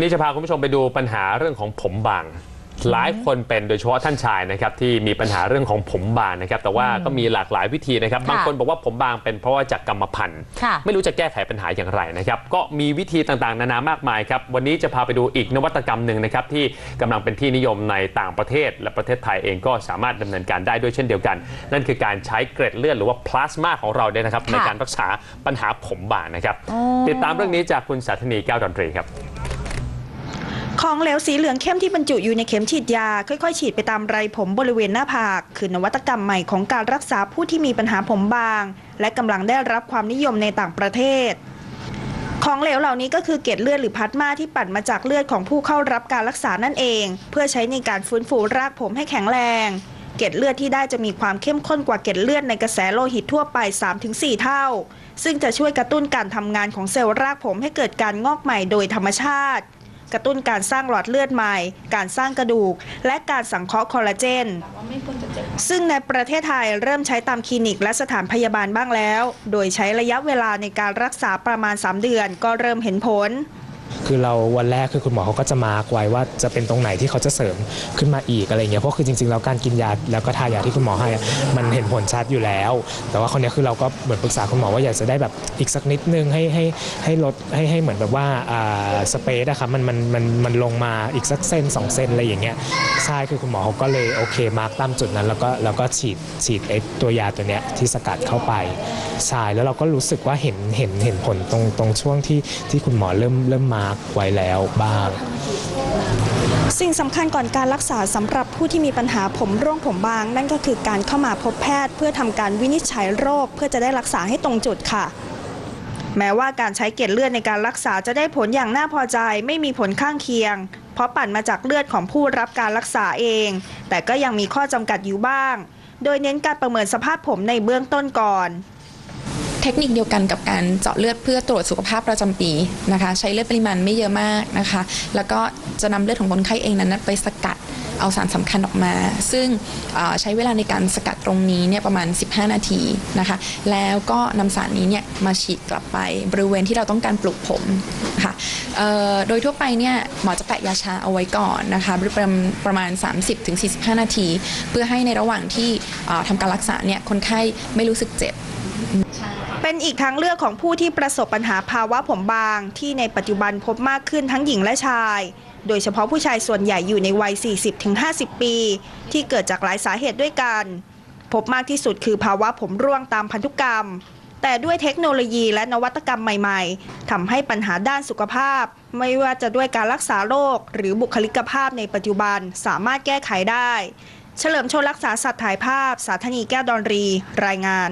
นี้จะพาคุณผู้ชมไปดูปัญหาเรื่องของผมบางหลายคนเป็นโดยเฉพาะท่านชายนะครับที่มีปัญหาเรื่องของผมบางนะครับ แต่ว่าก็มีหลากหลายวิธีนะครับค่ะบางคนบอกว่าผมบางเป็นเพราะว่าจากกรรมพันธุ์ค่ะไม่รู้จะแก้ไขปัญหาอย่างไรนะครับ ก็มีวิธีต่างๆ นานามากมายครับ วันนี้จะพาไปดูอีกนวัตกรรมหนึ่งนะครับ ที่กำลังเป็นที่นิยมในต่างประเทศ และประเทศไทยเองก็สามารถดำเนินการได้ด้วยเช่นเดียวกัน นั่นคือการใช้เกร็ดเลือดหรือว่าพลาสมาของเราเนี่ยนะครับค่ะในการรักษาปัญหาผมบางนะครับอ๋อติดตามเรื่องนี้จากคุณสาธนีแก้วดนตรีครับ ของเหลวสีเหลืองเข้มที่บรรจุอยู่ในเข็มฉีดยา ค่อยๆ ฉีดไปตามไรผมบริเวณหน้าผาก คือนวัตกรรมใหม่ของการรักษาผู้ที่มีปัญหาผมบาง และกำลังได้รับความนิยมในต่างประเทศ ของเหลวเหล่านี้ก็คือเกล็ดเลือดหรือพลาสมาที่ปั่นมาจากเลือดของผู้เข้ารับการรักษานั่นเอง เพื่อใช้ในการฟื้นฟูรากผมให้แข็งแรง เกล็ดเลือดที่ได้จะมีความเข้มข้นกว่าเกล็ดเลือดในกระแสโลหิตทั่วไป 3-4 เท่า ซึ่งจะช่วยกระตุ้นการทำงานของเซลล์รากผมให้เกิดการงอกใหม่โดยธรรมชาติ กระตุ้นการสร้างหลอดเลือดใหม่ การสร้างกระดูก และการสังเคราะห์คอลลาเจน ซึ่งในประเทศไทยเริ่มใช้ตามคลินิกและสถานพยาบาลบ้างแล้ว โดยใช้ระยะเวลาในการรักษาประมาณ 3 เดือนก็เริ่มเห็นผล คือเราวันแรกคือคุณหมอเขาก็จะมาร์กไว้ว่าจะเป็นตรงไหนที่เขาจะเสริมขึ้นมาอีกอะไรเงี้ยเพราะคือจริงๆแล้วการกินยาแล้วก็ทายาที่คุณหมอให้อะมันเห็นผลชัดอยู่แล้ว แต่ว่าคนนี้ยคือเราก็เหมือนปรึกษาคุณหมอว่าอยากจะได้แบบอีกสักนิดนึงให้ให้ให้ลดให้ให้เหมือนแบบว่าอ่าสเปซอะครับมันมันมันมันลงมาอีกสักเส้นสองเส้นอะไรอย่างเงี้ยใช่คือคุณหมอเขาก็เลยโอเคมาร์กตามจุดนั้น แล้วก็แล้วก็ฉีดฉีดไอ้ตัวยาตัวเนี้ยที่สกัดเข้าไปใช่แล้วเราก็รู้สึกว่าเห็นเห็นเห็นผลตรงตรงช่วงที่ที่คุณหมอเริ่มเริ่มมาร์กไว้แล้วบ้างสิ่งสำคัญก่อนการรักษาสำหรับผู้ที่มีปัญหาผมร่วงผมบาง นั่นก็คือการเข้ามาพบแพทย์ เพื่อทำการวินิจฉัยโรค เพื่อจะได้รักษาให้ตรงจุดค่ะ แม้ว่าการใช้เกล็ดเลือดในการรักษาจะได้ผลอย่างน่าพอใจไม่มีผลข้างเคียง เพราะปั่นมาจากเลือดของผู้รับการรักษาเอง แต่ก็ยังมีข้อจำกัดอยู่บ้าง โดยเน้นการประเมินสภาพผมในเบื้องต้นก่อน เทคนิคเดียวกันกับการเจาะเลือดเพื่อตรวจสุขภาพประจำปีนะคะ ใช้เลือดปริมาณไม่เยอะมากนะคะ แล้วก็จะนำเลือดของคนไข้เองนั้นไปสกัดเอาสารสำคัญออกมา ซึ่งใช้เวลาในการสกัดตรงนี้เนี่ยประมาณ 15 นาทีนะคะ แล้วก็นำสารนี้เนี่ยมาฉีดกลับไปบริเวณที่เราต้องการปลุกผมค่ะโดยทั่วไปเนี่ยหมอจะแปะยาชาเอาไว้ก่อนนะคะประมาณประมาณ 30-45 นาที เพื่อให้ในระหว่างที่เอ่อทำการรักษาเนี่ยคนไข้ไม่รู้สึกเจ็บ เป็นอีกทางเลือกของผู้ที่ประสบปัญหาภาวะผมบาง ที่ในปัจจุบันพบมากขึ้นทั้งหญิงและชาย โดยเฉพาะผู้ชายส่วนใหญ่อยู่ในวัย 40-50 ปี ที่เกิดจากหลายสาเหตุด้วยกัน พบมากที่สุดคือภาวะผมร่วงตามพันธุกรรม แต่ด้วยเทคโนโลยีและนวัตกรรมใหม่ๆทำให้ปัญหาด้านสุขภาพ ไม่ว่าจะด้วยการรักษาโรคหรือบุคลิกภาพในปัจจุบันสามารถแก้ไขได้ เฉลิมชนรักษาสัตว์ถ่ายภาพ สาธนีแก้วดอนรี รายงาน